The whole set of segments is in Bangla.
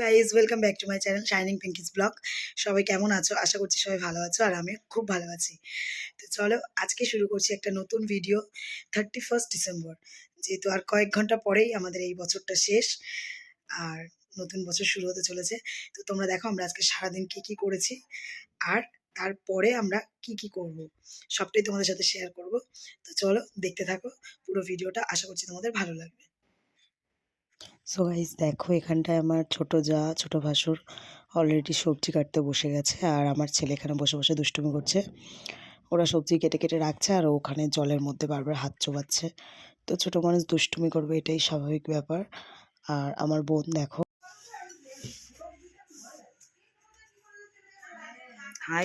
Guys welcome back to my channel shining Pinky's blog সবাই কেমন আছো? আশা করছি সবাই ভালো আছো, আর আমি খুব ভালো আছি। তো চলো, আজকে শুরু করছি একটা নতুন ভিডিও থার্টি ফার্স্ট ডিসেম্বর যেহেতু আর কয়েক ঘণ্টা পরেই আমাদের এই বছরটা শেষ, আর নতুন বছর শুরু হতে চলেছে। তো তোমরা দেখো, আমরা আজকে সারাদিন কি কি করেছি, আর তারপরে আমরা কি কি করব, সবটাই তোমাদের সাথে শেয়ার করব। তো চলো, দেখতে থাকো পুরো ভিডিওটা আশা করছি তোমাদের ভালো লাগবে। সো গাইজ দেখো এখানটায় আমার ছোট যা ছোট ভাসুর অলরেডি সবজি কাটতে বসে গেছে আর আমার ছেলে এখানে বসে বসে দুষ্টুমি করছে। ওরা সবজি কেটে কেটে রাখছে আর ওখানে জলের মধ্যে বারবার হাত চোবাচ্ছে। তো ছোট মানুষ দুষ্টুমি করবে এটাই স্বাভাবিক ব্যাপার। আর আমার বোন দেখো। হাই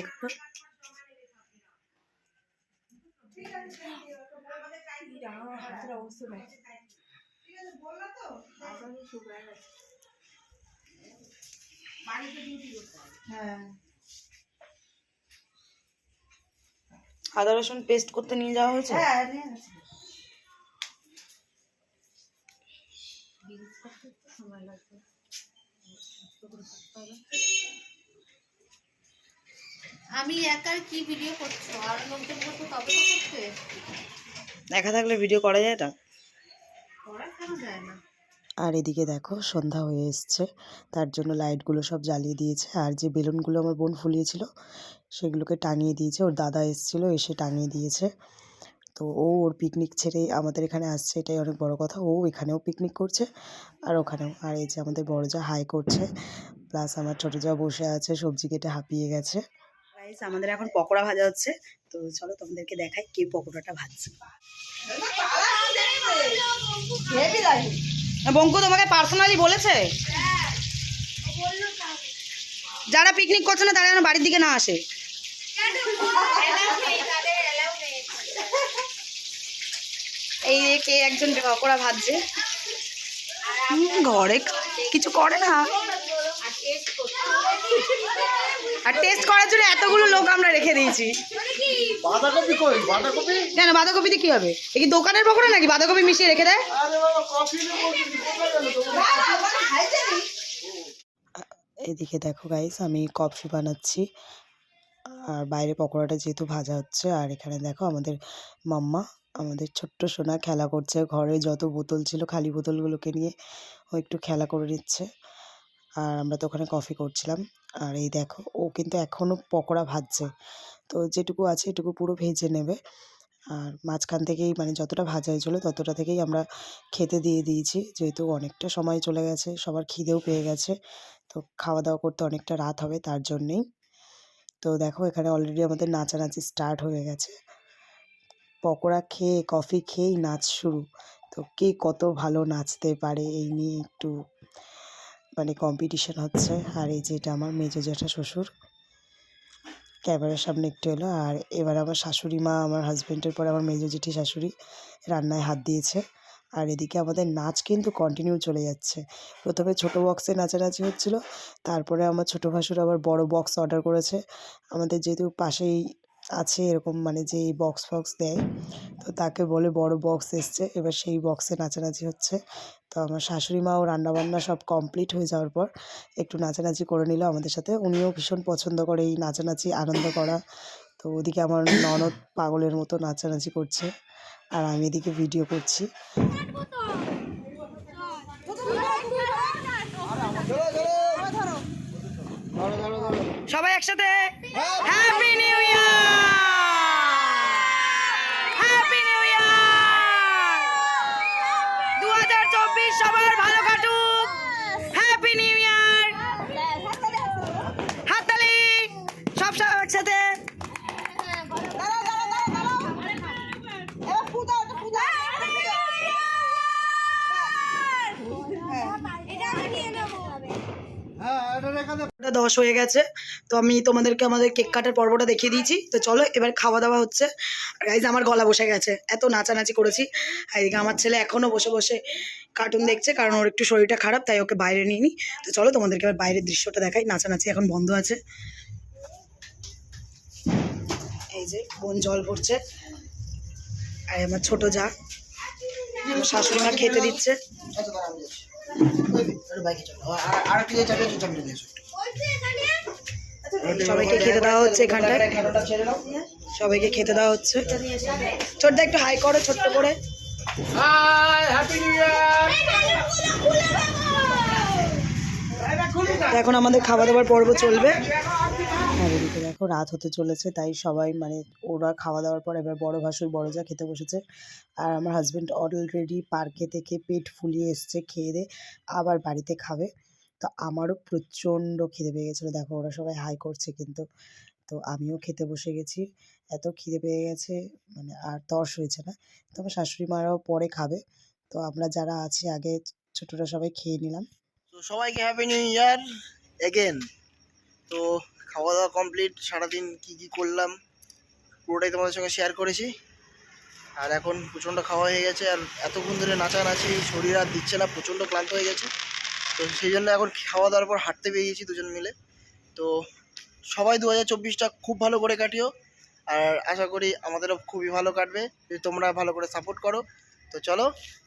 আদা রসুন পেস্ট করতে নিয়ে যাওয়া হয়েছে? আমি একার কি ভিডিও করছ? আর লোকজন করছ তবে করতে। দেখা থাকলে ভিডিও করা যায় না করা কেন যায় না? আর এদিকে দেখো সন্ধ্যা হয়ে এসছে। তার জন্য লাইটগুলো সব জ্বালিয়ে দিয়েছে। আর যে বেলুনগুলো আমার বোন ফুলিয়েছিল সেগুলোকে টাঙিয়ে দিয়েছে। ওর দাদা এসেছিল এসে টাঙিয়ে দিয়েছে। তো ও ওর পিকনিক ছেড়ে আমাদের এখানে আসছে এটাই অনেক বড় কথা। ও এখানেও পিকনিক করছে আর ওখানেও। আর এই যে আমাদের বড় যা হাই করছে প্লাস আমার ছোটো যা বসে আছে সবজি কেটে হাঁপিয়ে গেছে। গাইস আমাদের এখন পকোড়া ভাজা হচ্ছে। তো চলো তোমাদেরকে দেখাই কে পকোড়াটা ভাজছে। বঙ্কু তোমাকে পার্সোনালি বলেছে? যারা পিকনিক করছে না, তারা যেন বাড়ির দিকে না আসে। এই কে একজন পকোড়া ভাজছে ঘরে কিছু করে না। আর টেস্ট করার জন্য এতগুলো লোক আমরা রেখে দিয়েছি। বাঁধাকপি কই? বাঁধাকপি? কেন বাঁধাকপিতে কি হবে? এ কি দোকানের পকোড়া নাকি? বাঁধাকপি মিশিয়ে রেখে দেয়? আরে বাবা কফি নেব কোথায় গেল তোমার এদিকে দেখো গাইস আমি কফি বানাচ্ছি। আর বাইরে পকোড়াটা যেহেতু ভাজা হচ্ছে আর এখানে দেখো আমাদের মাম্মা আমাদের ছোট্ট সোনা খেলা করছে। ঘরে যত বোতল ছিল খালি বোতলগুলোকে নিয়ে ও একটু খেলা করে নিচ্ছে। আর আমরা তো ওখানে কফি করছিলাম। আর এই দেখো ও কিন্তু এখনও পকোড়া ভাজছে। তো যেটুকু আছে এটুকু পুরো ভেজে নেবে। আর মাঝখান থেকেই মানে যতটা ভাজা হয়েছিলো ততটা থেকেই আমরা খেতে দিয়ে দিয়েছি। যেহেতু অনেকটা সময় চলে গেছে, সবার খিদেও পেয়ে গেছে, তো খাওয়া দাওয়া করতে অনেকটা রাত হবে তার জন্যেই। তো দেখো এখানে অলরেডি আমাদের নাচানাচি স্টার্ট হয়ে গেছে। পকোড়া খেয়ে কফি খেয়েই নাচ শুরু। তো কে কত ভালো নাচতে পারে এই নিয়ে একটু মানে কম্পিটিশান হচ্ছে। আর এই যেটা আমার মেজো জ্যাঠা শ্বশুর। ক্যামেরার সামনে একটু এলো। আর এবার আমার শাশুড়ি মা, আমার হাজব্যান্ডের পরে আমার মেজো জেঠি শাশুড়ি রান্নায় হাত দিয়েছে। আর এদিকে আমাদের নাচ কিন্তু কন্টিনিউ চলে যাচ্ছে। প্রথমে ছোট বক্সে নাচানাচি হচ্ছিল। তারপরে আমার ছোটো ভাসুর আবার বড় বক্স অর্ডার করেছে। আমাদের যেহেতু পাশেই আছে এরকম মানে যে বক্স ফক্স দেয়। তো তাকে বলে বড় বক্স এসছে, এবার সেই বক্সে নাচানাচি হচ্ছে। তো আমার শাশুড়ি মাও রান্নাবান্না সব কমপ্লিট হয়ে যাওয়ার পর একটু নাচানাচি করে নিল আমাদের সাথে। উনিও ভীষণ পছন্দ করে এই নাচানাচি, আনন্দ করা। তো ওদিকে আমার ননদ পাগলের মতো নাচানাচি করছে আর আমি এদিকে ভিডিও করছি। সবাই একসাথে happy new year happy new year দু হাজার চব্বিশ সবার ভালো কাটুক হ্যাপি নিউ ইয়ার হাততালি সব সব একসাথে হ্যাঁ এটা রেখে দে ওটা দশ হয়ে গেছে। তো আমি তোমাদেরকে আমাদের কেক কাটার পর্বটা দেখিয়ে দিয়েছি। তো চলো, এবার খাওয়া দাওয়া হচ্ছে। গাইজ আমার গলা বসে গেছে। এত নাচানাচি করেছি। এদিকে আমার ছেলে এখনও বসে বসে কার্টুন দেখছে, কারণ ওর একটু শরীরটা খারাপ, তাই ওকে বাইরে নিয়ে নিই তো চলো, তোমাদেরকে এবার বাইরের দৃশ্যটা দেখাই। নাচানাচি এখন বন্ধ আছে। এই যে, বোন জল ভরছে। আর আমার ছোট যা। আমার শাশুড়ি মা খেতে দিচ্ছে। আর আর কি চাবি আছে চাবি দিয়ে এসো সবাইকে খেতে দেওয়া হচ্ছে এখানটায়। সবাইকে খেতে দেওয়া হচ্ছে। ছোটদা একটু হাই করো ছোট্ট করে। এখন আমাদের খাওয়া দাওয়ার পর্ব চলবে। আর এদিকে দেখো রাত হতে চলেছে তাই সবাই মানে ওরা খাওয়া দাওয়ার পর এবার বড় ভাসুর বড় যা খেতে বসেছে। আর আমার হাজব্যান্ড অলরেডি পার্কে থেকে পেট ফুলিয়ে এসছে খেয়ে দিয়ে আবার বাড়িতে খাবে। তো আমারও প্রচণ্ড খিদে পেয়ে গেছিল। দেখো ওরা সবাই হাই করছে কিন্তু। তো আমিও খেতে বসে গেছি। এত খিদে পেয়ে গেছে মানে আর তর্স হয়েছে না। তো আমার শাশুড়ি মারাও পরে খাবে। তো আমরা যারা আছি, আগে ছোটরা সবাই খেয়ে নিলাম। তো সবাইকে হ্যাপি নিউ ইয়ার এগেন তো খাওয়া দাওয়া কমপ্লিট সারাদিন কি কি করলাম, পুরোটাই তোমাদের সঙ্গে শেয়ার করেছি। আর এখন প্রচণ্ড খাওয়া হয়ে গেছে। আর এতক্ষণ ধরে নাচানাচি, শরীর আর দিচ্ছে না, প্রচণ্ড ক্লান্ত হয়ে গেছে। তো সেই জন্য এখন খাওয়া দাওয়ার পর হাঁটতে বেরিয়েছি দুজন মিলে। তো সবাই দু হাজার চব্বিশটা খুব ভালো করে কাটিও। আর আশা করি আমাদেরও খুবই ভালো কাটবে। যদি তোমরা ভালো করে সাপোর্ট করো, তো চলো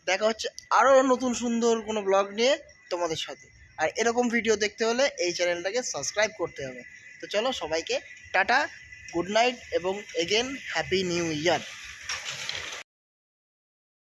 দেখা হচ্ছে আরও নতুন সুন্দর কোনো ব্লগ নিয়ে তোমাদের সাথে। আর এরকম ভিডিও দেখতে হলে এই চ্যানেলটাকে সাবস্ক্রাইব করতে হবে। তো চলো সবাইকে টাটা গুড নাইট এবং এগেন হ্যাপি নিউ ইয়ার